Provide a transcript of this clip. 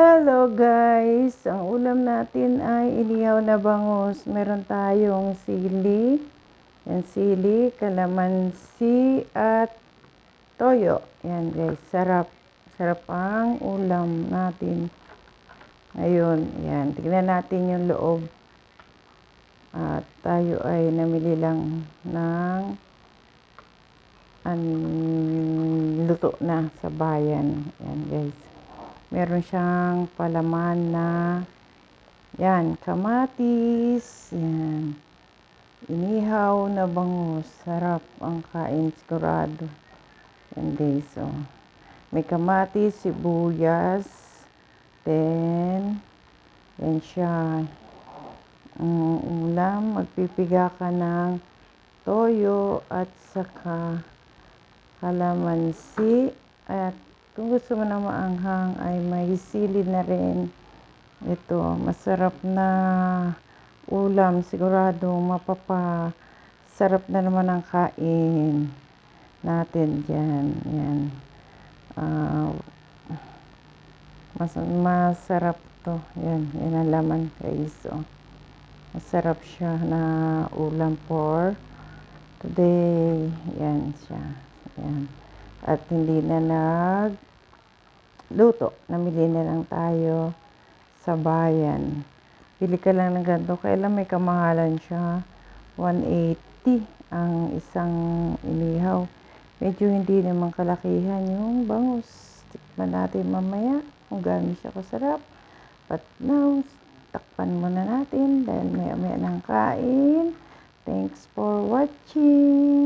Hello guys! Ang ulam natin ay inihaw na bangus. Meron tayong sili, yan sili, kalamansi, at toyo. Yan guys, sarap. Sarap ang ulam natin. Ayun, yan. Tignan natin yung loob. At tayo ay namili lang ng an luto na sa bayan. Yan guys. Meron siyang palaman na yan, kamatis. Yan. Inihaw na bangus. Sarap ang kain sigurado. Yan guys. Oh. May kamatis, sibuyas. Then, yan siya. Ang ulam, magpipiga ka ng toyo at saka kalamansi at kung gusto mo na maanghang ay may sili na rin. Ito, masarap na ulam. Sigurado mapapa sarap na naman ang kain natin dyan. Yan. Ah, mas, masarap to. Yan, yan ang laman guys. Oh. Masarap siya na ulam for today. Yan siya. Yan. At hindi na nag luto. Namili na lang tayo sa bayan. Pili ka lang ng ganito. Kailan may kamahalan siya. 180 ang isang inihaw. Medyo hindi naman kalakihan yung bangus. Tikman natin mamaya kung gaano siya kasarap. But now, takpan muna natin dahil maya maya ng kain. Thanks for watching.